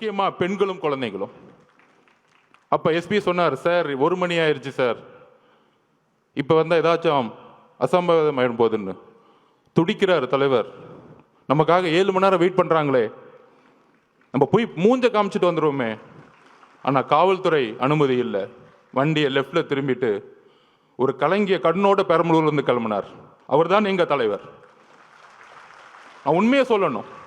முக்கியமா பெண்களும் குழந்தைகளும். அப்ப எஸ்பி சொன்னார் சார் ஒரு மணி ஆயிருச்சு சார். இப்போ வந்தால் ஏதாச்சும் அசம்பாவிதம் ஆயிடும் போகுதுன்னு துடிக்கிறார் தலைவர். நமக்காக ஏழு மணி நேரம் வெயிட் பண்றாங்களே. நம்ம போய் மூஞ்ச காமிச்சிட்டு வந்துருவோமே. ஆனா காவல்துறை அனுமதி இல்லை. வண்டியை லெஃப்ட்ல திரும்பிட்டு ஒரு கலங்கிய கண்ணோட பெரம்பலூர்ல இருந்து அவர் தான் எங்க தலைவர். நான் உண்மையை சொல்லணும்.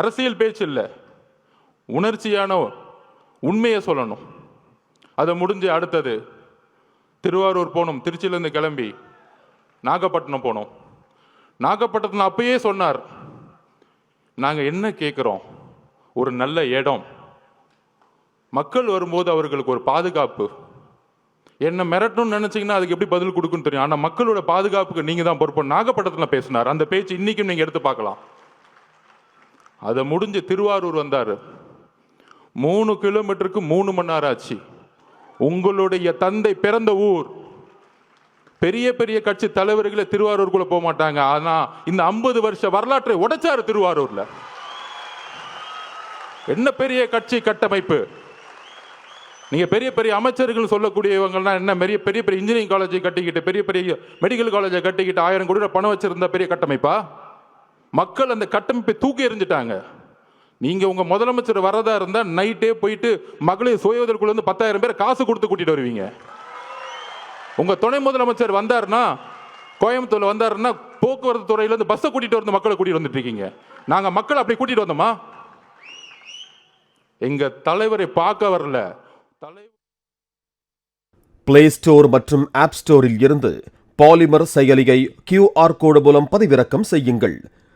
அரசியல் பேச்சு இல்லை. உணர்ச்சியான உண்மையை சொல்லணும். அதை முடிஞ்சு அடுத்தது திருவாரூர் போனோம் திருச்சியிலேருந்து கிளம்பி நாகப்பட்டினம் போனோம் நாகப்பட்டினத்தில் அப்பயே சொன்னார் நாங்கள் என்ன கேட்குறோம் ஒரு நல்ல இடம். மக்கள் வரும்போது அவர்களுக்கு ஒரு பாதுகாப்பு. என்ன மிரட்டணும்னு நினச்சிங்கன்னா அதுக்கு எப்படி பதில் கொடுக்குன்னு தெரியும். ஆனால் மக்களோட பாதுகாப்புக்கு நீங்கள் தான் பொறுப்பு. நாகப்பட்டினத்தில் பேசினார். அந்த பேச்சு இன்றைக்கும் நீங்கள் எடுத்து பார்க்கலாம். அதை முடிஞ்சு திருவாரூர் வந்தார். மூணு கிலோமீட்டருக்கு மூணு மணி நேரம் ஆச்சு. உங்களுடைய தந்தை பிறந்த ஊர். பெரிய பெரிய கட்சி தலைவர்களே திருவாரூருக்குள்ள போக மாட்டாங்க. ஆனா இந்த ஐம்பது வருஷ வரலாற்றை உடைச்சாரு திருவாரூர்ல. என்ன பெரிய கட்சி கட்டமைப்பு? நீங்க பெரிய பெரிய அமைச்சர்கள் சொல்லக்கூடியவங்கலாம் என்ன பெரிய பெரிய பெரிய இன்ஜினியரிங் காலேஜை கட்டிக்கிட்டு பெரிய பெரிய மெடிக்கல் காலேஜை கட்டிக்கிட்டு ஆயிரம் கோடி பணம் வச்சிருந்த பெரிய கட்டமைப்பா? மக்கள் அந்த கட்டமைப்பை தூக்கி எறிஞ்சிட்டாங்க. நீங்கள் உங்கள் முதலமைச்சர் வரதா இருந்தால் நைட்டே போயிட்டு மகளிர் சுய இருந்து பத்தாயிரம் பேர் காசு கொடுத்து கூட்டிட்டு வருவீங்க. உங்கள் துணை முதலமைச்சர் வந்தாருன்னா கோயம்புத்தூர்ல வந்தாருன்னா போக்குவரத்து துறையிலேருந்து பஸ்ஸை கூட்டிட்டு வந்து மக்களை கூட்டிட்டு வந்துட்டு இருக்கீங்க. நாங்கள் மக்களை அப்படி கூட்டிட்டு வந்தோமா? எங்கள் தலைவரை பார்க்க வரல. தலைவர் பிளே ஸ்டோர் மற்றும் ஆப் ஸ்டோரில் இருந்து பாலிமர் செயலியை கியூஆர் கோடு மூலம் பதிவிறக்கம் செய்யுங்கள்.